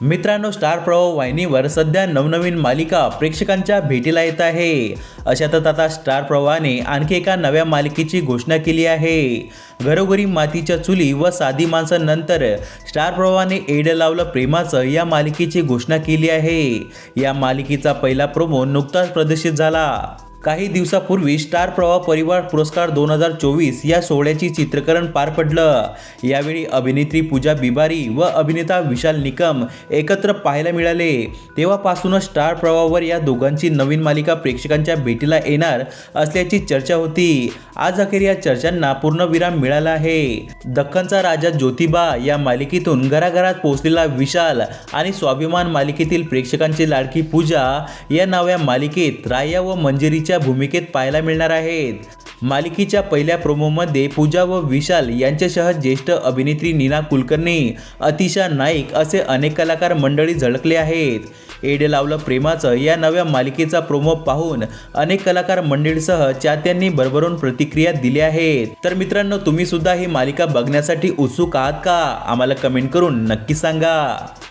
मित्रांनो स्टार प्रवाह वाहिनीवर सध्या नवनवीन मालिका प्रेक्षकांच्या भेटीला येत आहे. अशातच आता स्टार प्रवाहाने आणखी एका नव्या मालिकेची घोषणा केली आहे. घरोघरी मातीच्या चुली व साधी माणसानंतर स्टार प्रवाहाने एड लावलं प्रेमाचं या मालिकेची घोषणा केली आहे. या मालिकेचा पहिला प्रोमो नुकताच प्रदर्शित झाला. काही दिवसापूर्वी स्टार प्रवाह परिवार पुरस्कार दोन हजार चोवीस या सोहळ्याची चित्रीकरण पार पडलं. यावेळी अभिनेत्री पूजा बिबारी व अभिनेता विशाल निकम एकत्र पाहायला मिळाले. तेव्हापासूनच स्टार प्रवाहवर या दोघांची नवीन मालिका प्रेक्षकांच्या भेटीला येणार असल्याची चर्चा होती. आज अखेर या चर्चांना पूर्णविराम मिळाला आहे. दख्खनचा राजा ज्योतिबा या मालिकेतून घराघरात पोहोचलेला विशाल आणि स्वाभिमान मालिकेतील प्रेक्षकांची लाडकी पूजा या नव्या मालिकेत राया व मंजिरीच्या भूमिकेत पाहायला मिळणार आहेत. मालिकेच्या पहिल्या प्रोमोमध्ये पूजा व विशाल यांच्यासह ज्येष्ठ अभिनेत्री नीना कुलकर्णी अतिशा नाईक असे अनेक कलाकार मंडळी झळकले आहेत. एड लावलं प्रेमाचं या नव्या मालिकेचा प्रोमो पाहून अनेक कलाकार मंडळीसह चाहत्यांनी भरभरून प्रतिक्रिया दिल्या आहेत. तर मित्रांनो तुम्ही सुद्धा ही मालिका बघण्यासाठी उत्सुक आहात का? आम्हाला कमेंट करून नक्की सांगा.